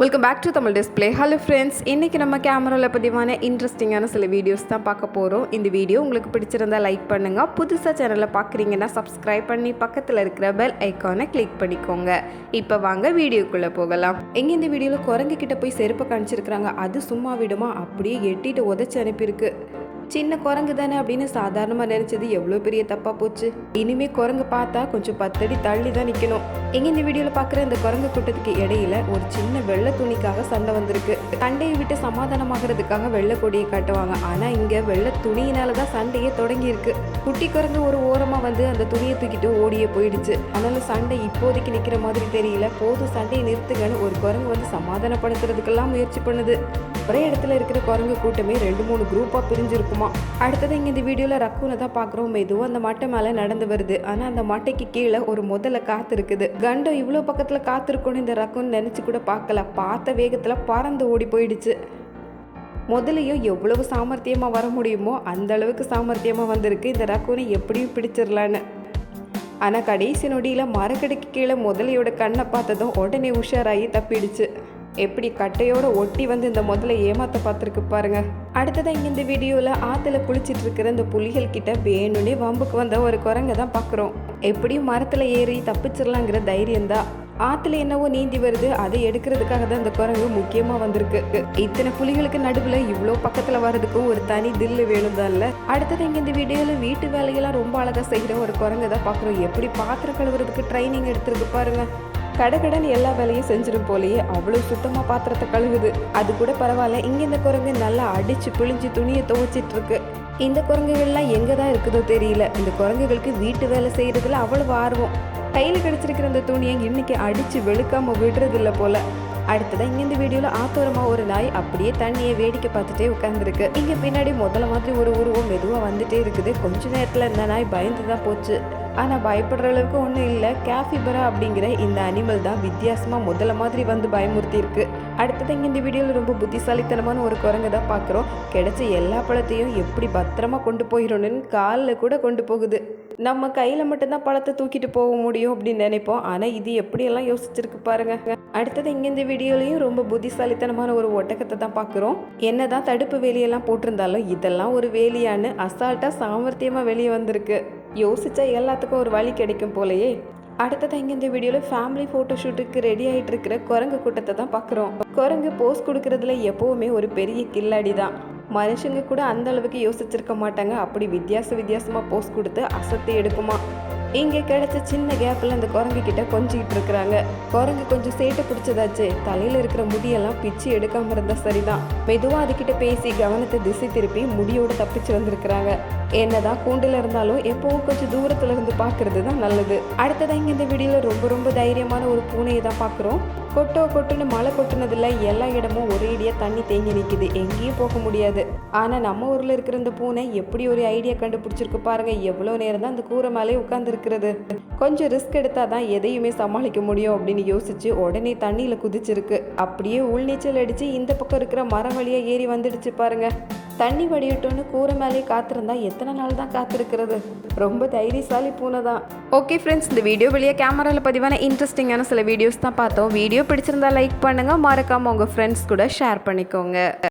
Welcome back to Tamil display hello friends இன்றைக்கி நம்ம கேமராவில் பதிவான இன்ட்ரெஸ்டிங்கான சில வீடியோஸ் தான் பார்க்க போகிறோம் இந்த வீடியோ உங்களுக்கு பிடிச்சிருந்தா லைக் பண்ணுங்கள் புதுசாக சேனலை பார்க்குறீங்கன்னா சப்ஸ்கிரைப் பண்ணி பக்கத்தில் இருக்கிற பெல் ஐக்கானை கிளிக் பண்ணிக்கோங்க. இப்போ வாங்க வீடியோக்குள்ளே போகலாம். எங்கே இந்த வீடியோவில் குரங்கு கிட்ட போய் செருப்பை காமிச்சிருக்கிறாங்க? அது சும்மா விடுமா? அப்படியே எட்டிட்டு உதச்சி அனுப்பியிருக்கு. சின்ன குரங்கு தானே அப்படின்னு சாதாரணமாக நினச்சது எவ்வளோ பெரிய தப்பாக போச்சு. இனிமே குரங்கு பார்த்தா கொஞ்சம் பத்தடி தள்ளி தான் நிற்கணும் எங்க இந்த வீடியோவில் பார்க்குற இந்த குரங்கு கூட்டத்துக்கு இடையில ஒரு சின்ன வெள்ளை துணிக்காக சண்டை வந்திருக்கு. சண்டையை விட்டு சமாதானமாகறதுக்காக வெள்ளை கொடியை காட்டுவாங்க. ஆனால் இங்கே வெள்ளை துணியினால தான் சண்டையே தொடங்கி இருக்கு குட்டி குரங்கு ஒரு ஓரமாக வந்து அந்த துணியை தூக்கிட்டு ஓடியே போயிடுச்சு. அதனால சண்டை இப்போதைக்கு நிற்கிற மாதிரி தெரியல. போதும் சண்டையை நிறுத்துங்கன்னு ஒரு குரங்கு வந்து சமாதானப்படுத்துறதுக்கெல்லாம் முயற்சி பண்ணுது. ஒரே இடத்துல இருக்கிற குரங்கு கூட்டமே ரெண்டு மூணு குரூப்பாக பிரிஞ்சிருக்குமா? அடுத்தது இங்கே இந்த வீடியோவில் ரக்கூனை தான் பார்க்குறோம். மெதுவாக அந்த மட்டை மேலே நடந்து வருது. ஆனால் அந்த மட்டைக்கு கீழே ஒரு முதல்ல காற்று இருக்குது. கண்டம் இவ்வளோ பக்கத்தில் காத்திருக்கோன்னு இந்த ரக்கூன் நினச்சி கூட பார்க்கல. பார்த்த வேகத்தில் பறந்து ஓடி போயிடுச்சு. முதலையும் எவ்வளவு சாமர்த்தியமாக வர முடியுமோ அந்த அளவுக்கு சாமர்த்தியமாக வந்திருக்கு. இந்த ரக்கூனை எப்படியும் பிடிச்சிடலான்னு ஆனால் கடைசி நொடியில் மரக்கடைக்கு கீழே முதலையோட கண்ணை பார்த்ததும் உடனே உஷாராகி தப்பிடுச்சு. எப்படி கட்டையோட ஒட்டி வந்து இந்த முதல்ல ஏமாத்த பார்த்துருக்கு பாருங்க. அடுத்ததான் இங்கே இந்த வீடியோவில் ஆற்றுல குளிச்சிட்டு இருக்கிற இந்த புலிகள் கிட்ட வேணும்னே வம்புக்கு வந்த ஒரு குரங்க தான் பார்க்குறோம் எப்படியும் மரத்தில் ஏறி தப்பிச்சிடலாங்கிற தைரியம் தான். ஆற்றுல என்னவோ நீந்தி வருது அதை எடுக்கிறதுக்காக தான் இந்த குரங்கு முக்கியமாக வந்திருக்கு. இத்தனை புலிகளுக்கு நடுவில் இவ்வளோ பக்கத்தில் வர்றதுக்கும் ஒரு தனி தில்லு வேணும் தான் அடுத்தது இங்கே இந்த வீடியோவில் வீட்டு வேலையெல்லாம் ரொம்ப அழகாக செய்கிற ஒரு குரங்கு தான் பார்க்குறோம் எப்படி பாத்திரம் கழுவுறதுக்கு ட்ரைனிங் எடுத்திருக்கு பாருங்க. கடகடன் எல்லா வேலையும் செஞ்சிடும் போலயே அவ்வளோ சுத்தமாக பாத்திரத்தை கழுகுது அது கூட பரவாயில்ல இங்கே இந்த குரங்கு நல்லா அடிச்சு பிழிஞ்சு துணியை துவைச்சிட்டு இருக்கு இந்த குரங்குகள்லாம் எங்கே தான் இருக்குதோ தெரியல. இந்த குரங்குகளுக்கு வீட்டு வேலை செய்கிறதுல அவ்வளோ ஆர்வம். கையில் கிடச்சிருக்கிற இந்த துணியை இன்னைக்கு அடித்து வெளுக்காமல் விடுறதில்ல போல. அடுத்ததான் இங்கே இந்த வீடியோவில் ஆத்தோரமாக ஒரு நாய் அப்படியே தண்ணியை வேடிக்கை பார்த்துட்டே உட்காந்துருக்கு இங்கே பின்னாடி முதல்ல மாதிரி ஒரு உருவம் மெதுவாக வந்துட்டே இருக்குது. கொஞ்ச நேரத்தில் இந்த நாய் பயந்து தான் போச்சு. ஆனால் பயப்படுற அளவுக்கு ஒன்றும் இல்லை. கேஃபிபரா அப்படிங்கிற இந்த அனிமல் தான் வித்தியாசமாக முதல்ல மாதிரி வந்து பயமுறுத்தி இருக்கு. அடுத்தது இங்கே இந்த வீடியோவில் ரொம்ப புத்திசாலித்தனமான ஒரு குரங்கு தான் பார்க்குறோம் கிடைச்ச எல்லா பழத்தையும் எப்படி பத்திரமா கொண்டு போயிடணும்னு காலில் கூட கொண்டு போகுது. நம்ம கையில் மட்டும்தான் பழத்தை தூக்கிட்டு போக முடியும் அப்படின்னு நினைப்போம். ஆனால் இது எப்படியெல்லாம் யோசிச்சிருக்கு பாருங்க. அடுத்தது இங்கே இந்த வீடியோலையும் ரொம்ப புத்திசாலித்தனமான ஒரு ஒட்டகத்தை தான் பார்க்குறோம் என்னதான் தடுப்பு வேலியெல்லாம் போட்டிருந்தாலும் இதெல்லாம் ஒரு வேலியான்னு அசால்ட்டாக சாமர்த்தியமாக வெளியே வந்திருக்கு. யோசிச்சா எல்லாத்துக்கும் ஒரு வழி கிடைக்கும் போலயே. அடுத்ததான் இங்கே இந்த வீடியோவில் ஃபேமிலி ஃபோட்டோ ஷூட்டுக்கு ரெடி ஆகிட்டு இருக்கிற குரங்கு கூட்டத்தை தான் பார்க்குறோம். குரங்கு போஸ் கொடுக்கறதுல எப்போவுமே ஒரு பெரிய கில்லாடி தான் மனுஷங்க கூட அந்த அளவுக்கு யோசிச்சிருக்க மாட்டாங்க. அப்படி வித்தியாச வித்தியாசமாக போஸ் கொடுத்து அசத்தி எடுக்குமா. இங்கே கிடைச்ச சின்ன கேப்பில் அந்த குரங்கு கிட்ட கொஞ்சிக்கிட்டு இருக்கிறாங்க. குரங்கு கொஞ்சம் சேட்டை பிடிச்சதாச்சு தலையில் இருக்கிற முடியெல்லாம் பிச்சு எடுக்காமல் இருந்தால் சரிதான். மெதுவாக அதுக்கிட்ட பேசி கவனத்தை திசை திருப்பி முடியோடு தப்பிச்சு வந்திருக்கிறாங்க. என்னதான் கூண்டில் இருந்தாலும் எப்பவும் கொஞ்சம் தூரத்துல இருந்து பார்க்கறது தான் நல்லது. அடுத்ததான் இங்கே இந்த வீடியோவில் ரொம்ப ரொம்ப தைரியமான ஒரு பூனையை தான் பார்க்குறோம் கொட்டோ கொட்டுன்னு மழை கொட்டுனதுல எல்லா இடமும் ஒரேடியாக தண்ணி தேங்கி நிற்கிது எங்கேயும் போக முடியாது. ஆனால் நம்ம ஊரில் இருக்கிற இந்த பூனை எப்படி ஒரு ஐடியா கண்டுபிடிச்சிருக்கு பாருங்க. எவ்வளோ நேரம் தான் அந்த கூரை மேலே உட்காந்துருக்கிறது கொஞ்சம் ரிஸ்க் எடுத்தால் தான் எதையுமே சமாளிக்க முடியும் அப்படின்னு யோசிச்சு உடனே தண்ணியில் குதிச்சிருக்கு. அப்படியே உள்நீச்சல் அடித்து இந்த பக்கம் இருக்கிற மரம் வழியாக ஏறி வந்துடுச்சு பாருங்க. தண்ணி வடியட்டும்னு கூரை மேலே காத்திருந்தா எத்தனை நாள் தான் காத்திருக்கிறது? ரொம்ப தைரியசாலி பூனை தான். ஓகே ஃப்ரெண்ட்ஸ் இந்த வீடியோ வெளியே கேமராவில் பதிவான இன்ட்ரெஸ்டிங்கான சில வீடியோஸ் தான் பார்த்தோம். வீடியோ பிடிச்சிருந்தா லைக் பண்ணுங்கள் மறக்காமல் உங்கள் ஃப்ரெண்ட்ஸ் கூட ஷேர் பண்ணிக்கோங்க.